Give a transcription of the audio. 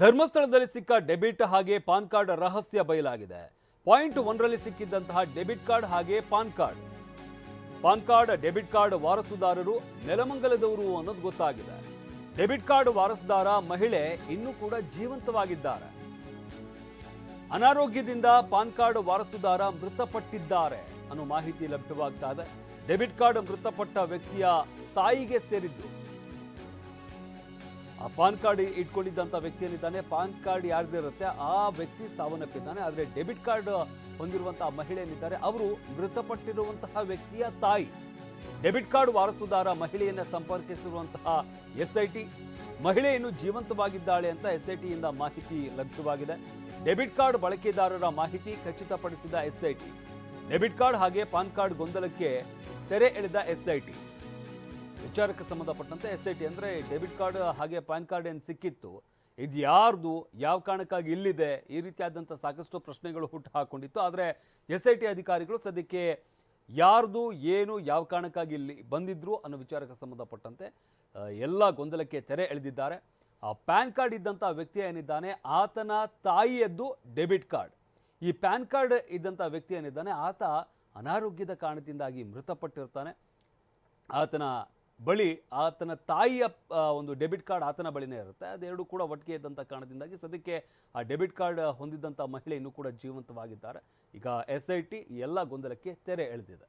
ಧರ್ಮಸ್ಥಳದಲ್ಲಿ ಸಿಕ್ಕ ಡೆಬಿಟ್ ಹಾಗೆ ಪಾನ್ ಕಾರ್ಡ್ ರಹಸ್ಯ ಬಯಲಾಗಿದೆ. ಪಾಯಿಂಟ್ ಒನ್ರಲ್ಲಿ ಸಿಕ್ಕಿದ್ದಂತಹ ಡೆಬಿಟ್ ಕಾರ್ಡ್ ಹಾಗೆ PAN card. PAN card, debit card ವಾರಸುದಾರರು ನೆಲಮಂಗಲದವರು ಅನ್ನೋದು ಗೊತ್ತಾಗಿದೆ. ಡೆಬಿಟ್ ಕಾರ್ಡ್ ವಾರಸುದಾರ ಮಹಿಳೆ ಇನ್ನೂ ಕೂಡ ಜೀವಂತವಾಗಿದ್ದಾರೆ. ಅನಾರೋಗ್ಯದಿಂದ ಪಾನ್ ಕಾರ್ಡ್ ವಾರಸುದಾರ ಮೃತಪಟ್ಟಿದ್ದಾರೆ ಅನ್ನೋ ಮಾಹಿತಿ ಲಭ್ಯವಾಗ್ತಾ ಇದೆ. ಡೆಬಿಟ್ ಕಾರ್ಡ್ ಮೃತಪಟ್ಟ ವ್ಯಕ್ತಿಯ ತಾಯಿಗೆ ಸೇರಿದ್ದು. ಪಾನ್ ಕಾರ್ಡ್ ಇಟ್ಕೊಂಡಿದ್ದಂಥ ವ್ಯಕ್ತಿ ಏನಿದ್ದಾನೆ ಪಾನ್ ಕಾರ್ಡ್ ಯಾರ್ದಿರುತ್ತೆ ಆ ವ್ಯಕ್ತಿ ಸಾವನ್ನಪ್ಪಿದ್ದಾನೆ. ಆದರೆ ಡೆಬಿಟ್ ಕಾರ್ಡ್ ಹೊಂದಿರುವಂತಹ ಮಹಿಳೆ ಏನಿದ್ದಾರೆ ಅವರು ಮೃತಪಟ್ಟಿರುವಂತಹ ವ್ಯಕ್ತಿಯ ತಾಯಿ. ಡೆಬಿಟ್ ಕಾರ್ಡ್ ವಾರಸುದಾರ ಮಹಿಳೆಯನ್ನು ಸಂಪರ್ಕಿಸಿರುವಂತಹ ಎಸ್ ಐ ಟಿ. ಮಹಿಳೆಯನ್ನು ಜೀವಂತವಾಗಿದ್ದಾಳೆ ಅಂತ ಎಸ್ ಐ ಟಿಯಿಂದ ಮಾಹಿತಿ ಲಭ್ಯವಾಗಿದೆ ಡೆಬಿಟ್ ಕಾರ್ಡ್ ಬಳಕೆದಾರರ ಮಾಹಿತಿ ಖಚಿತಪಡಿಸಿದ S I T. Debit card ಹಾಗೆ ಪಾನ್ ಕಾರ್ಡ್ ಗೊಂದಲಕ್ಕೆ ತೆರೆ ಎಳೆದ ಎಸ್ ಐ ಟಿ. ವಿಚಾರಕ್ಕೆ ಸಂಬಂಧಪಟ್ಟಂತೆ ಎಸ್ ಐ ಟಿ ಅಂದರೆ ಡೆಬಿಟ್ ಕಾರ್ಡ್ ಹಾಗೆ ಪ್ಯಾನ್ ಕಾರ್ಡ್ ಏನು ಸಿಕ್ಕಿತ್ತು, ಇದು ಯಾರ್ದು, ಯಾವ ಕಾರಣಕ್ಕಾಗಿ ಇಲ್ಲಿದೆ, ಈ ರೀತಿಯಾದಂಥ ಸಾಕಷ್ಟು ಪ್ರಶ್ನೆಗಳು ಹುಟ್ಟು ಹಾಕೊಂಡಿತ್ತು. ಆದರೆ ಎಸ್ ಐ ಟಿ ಅಧಿಕಾರಿಗಳು ಸದ್ಯಕ್ಕೆ ಯಾರ್ದು, ಏನು, ಯಾವ ಕಾರಣಕ್ಕಾಗಿ ಇಲ್ಲಿ ಬಂದಿದ್ರು ಅನ್ನೋ ವಿಚಾರಕ್ಕೆ ಸಂಬಂಧಪಟ್ಟಂತೆ ಎಲ್ಲ ಗೊಂದಲಕ್ಕೆ ತೆರೆ ಎಳೆದಿದ್ದಾರೆ. ಆ ಪ್ಯಾನ್ ಕಾರ್ಡ್ ಇದ್ದಂಥ ವ್ಯಕ್ತಿ ಏನಿದ್ದಾನೆ, ಆತನ ತಾಯಿಯದ್ದು ಡೆಬಿಟ್ ಕಾರ್ಡ್. ಈ ಪ್ಯಾನ್ ಕಾರ್ಡ್ ಇದ್ದಂಥ ವ್ಯಕ್ತಿ ಏನಿದ್ದಾನೆ, ಆತ ಅನಾರೋಗ್ಯದ ಕಾರಣದಿಂದಾಗಿ ಮೃತಪಟ್ಟಿರ್ತಾನೆ. ಆತನ ಬಳಿ ಆತನ ತಾಯಿಯ ಒಂದು ಡೆಬಿಟ್ ಕಾರ್ಡ್ ಆತನ ಬಳಿನೇ ಇರುತ್ತೆ. ಅದೆರಡು ಕೂಡ ಒಟ್ಟಿಗೆ ಇದ್ದಂಥ ಕಾರಣದಿಂದಾಗಿ ಸದ್ಯಕ್ಕೆ ಆ ಡೆಬಿಟ್ ಕಾರ್ಡ್ ಹೊಂದಿದ್ದಂಥ ಮಹಿಳೆ ಇನ್ನೂ ಕೂಡ ಜೀವಂತವಾಗಿದ್ದಾರೆ. ಈಗ ಎಸ್ ಐ ಟಿ ಎಲ್ಲ ಗೊಂದಲಕ್ಕೆ ತೆರೆ ಎಳೆದಿದೆ.